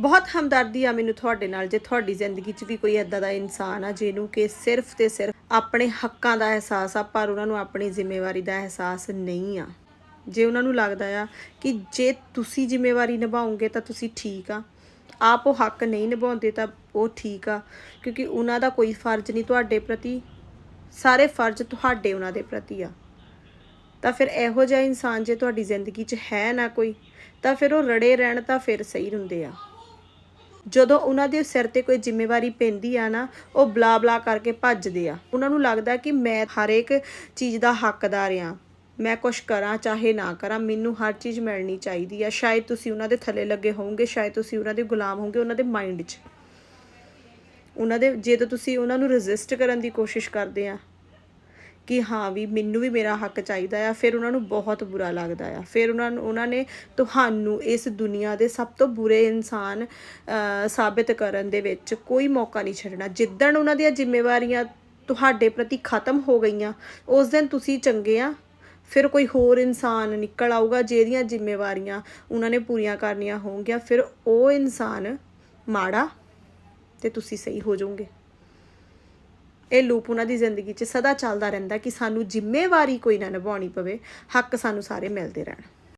ਬਹੁਤ ਹਮਦਰਦੀ ਆ ਮੈਨੂੰ ਤੁਹਾਡੇ ਨਾਲ ਜੇ ਤੁਹਾਡੀ ਜ਼ਿੰਦਗੀ 'ਚ ਵੀ ਕੋਈ ਐਦਾਂ ਦਾ ਇਨਸਾਨ ਆ ਜਿਹਨੂੰ ਕਿ ਸਿਰਫ ਤੇ ਸਿਰਫ ਆਪਣੇ ਹੱਕਾਂ ਦਾ ਅਹਿਸਾਸ ਆ, ਪਰ ਉਹਨਾਂ ਨੂੰ ਆਪਣੀ ਜ਼ਿੰਮੇਵਾਰੀ ਦਾ ਅਹਿਸਾਸ ਨਹੀਂ ਆ। ਜੇ ਉਹਨਾਂ ਨੂੰ ਲੱਗਦਾ ਆ ਕਿ ਜੇ ਤੁਸੀਂ ਜ਼ਿੰਮੇਵਾਰੀ ਨਿਭਾਓਗੇ ਤਾਂ ਤੁਸੀਂ ਠੀਕ ਆ। ਆਪ ਉਹ ਹੱਕ ਨਹੀਂ ਨਿਭਾਉਂਦੇ ਤਾਂ ਉਹ ਠੀਕ ਆ, ਕਿਉਂਕਿ ਉਹਨਾਂ ਦਾ ਕੋਈ ਫਰਜ਼ ਨਹੀਂ ਤੁਹਾਡੇ ਪ੍ਰਤੀ। ਸਾਰੇ ਫਰਜ਼ ਤੁਹਾਡੇ ਉਹਨਾਂ ਦੇ ਪ੍ਰਤੀ ਆ। ਤਾਂ ਫਿਰ ਇਹੋ ਜਿਹਾ ਇਨਸਾਨ ਜੇ ਤੁਹਾਡੀ ਜ਼ਿੰਦਗੀ 'ਚ ਹੈ ਨਾ ਕੋਈ, ਤਾਂ ਫਿਰ ਉਹ ਰੜੇ ਰਹਿਣ ਤਾਂ ਫਿਰ ਸਹੀ ਹੁੰਦੇ ਆ। ਜਦੋਂ ਉਹਨਾਂ ਦੇ ਸਿਰ ਤੇ ਕੋਈ ਜ਼ਿੰਮੇਵਾਰੀ ਪੈਂਦੀ ਆ ਨਾ, ਉਹ ਬਲਾ ਬਲਾ ਕਰਕੇ ਭੱਜਦੇ ਆ। ਉਹਨਾਂ ਨੂੰ ਲੱਗਦਾ ਕਿ ਮੈਂ ਹਰੇਕ ਚੀਜ਼ ਦਾ ਹੱਕਦਾਰ ਆ। ਮੈਂ ਕੁਝ ਕਰਾਂ, ਚਾਹੇ ਨਾ ਕਰਾਂ, ਮੈਨੂੰ ਹਰ ਚੀਜ਼ ਮਿਲਣੀ ਚਾਹੀਦੀ ਆ। ਸ਼ਾਇਦ ਤੁਸੀਂ ਉਹਨਾਂ ਦੇ ਥੱਲੇ ਲੱਗੇ ਹੋਵੋਗੇ, ਸ਼ਾਇਦ ਤੁਸੀਂ ਉਹਨਾਂ ਦੇ ਗੁਲਾਮ ਹੋਵੋਗੇ ਉਹਨਾਂ ਦੇ ਮਾਈਂਡ 'ਚ। ਉਹਨਾਂ ਦੇ, ਜੇ ਤਾਂ ਤੁਸੀਂ ਉਹਨਾਂ ਨੂੰ ਰੈਜ਼ਿਸਟ ਕਰਨ ਦੀ ਕੋਸ਼ਿਸ਼ ਕਰਦੇ ਆ ਕਿ ਹਾਂ ਵੀ ਮੈਨੂੰ ਵੀ ਮੇਰਾ ਹੱਕ ਚਾਹੀਦਾ ਆ, ਫਿਰ ਉਹਨਾਂ ਨੂੰ ਬਹੁਤ ਬੁਰਾ ਲੱਗਦਾ ਆ। ਫਿਰ ਉਹਨਾਂ ਨੂੰ, ਉਹਨਾਂ ਨੇ ਤੁਹਾਨੂੰ ਇਸ ਦੁਨੀਆ ਦੇ ਸਭ ਤੋਂ ਬੁਰੇ ਇਨਸਾਨ ਸਾਬਿਤ ਕਰਨ ਦੇ ਵਿੱਚ ਕੋਈ ਮੌਕਾ ਨਹੀਂ ਛੱਡਣਾ। ਜਿੱਦਣ ਉਹਨਾਂ ਦੀਆਂ ਜ਼ਿੰਮੇਵਾਰੀਆਂ ਤੁਹਾਡੇ ਪ੍ਰਤੀ ਖਤਮ ਹੋ ਗਈਆਂ, ਉਸ ਦਿਨ ਤੁਸੀਂ ਚੰਗੇ ਆ। ਫਿਰ ਕੋਈ ਹੋਰ ਇਨਸਾਨ ਨਿਕਲ ਆਊਗਾ ਜਿਹਦੀਆਂ ਜ਼ਿੰਮੇਵਾਰੀਆਂ ਉਹਨਾਂ ਨੇ ਪੂਰੀਆਂ ਕਰਨੀਆਂ ਹੋਣਗੀਆਂ। ਫਿਰ ਉਹ ਇਨਸਾਨ ਮਾੜਾ ਤੇ ਤੁਸੀਂ ਸਹੀ ਹੋ ਜਾਓਗੇ। ਇਹ ਲੂਪ ਉਹਨਾਂ ਦੀ ਜ਼ਿੰਦਗੀ 'ਚ ਸਦਾ ਚੱਲਦਾ ਰਹਿੰਦਾ ਕਿ ਸਾਨੂੰ ਜ਼ਿੰਮੇਵਾਰੀ ਕੋਈ ਨਾ ਨਿਭਾਉਣੀ ਪਵੇ, ਹੱਕ ਸਾਨੂੰ ਸਾਰੇ ਮਿਲਦੇ ਰਹਿਣ।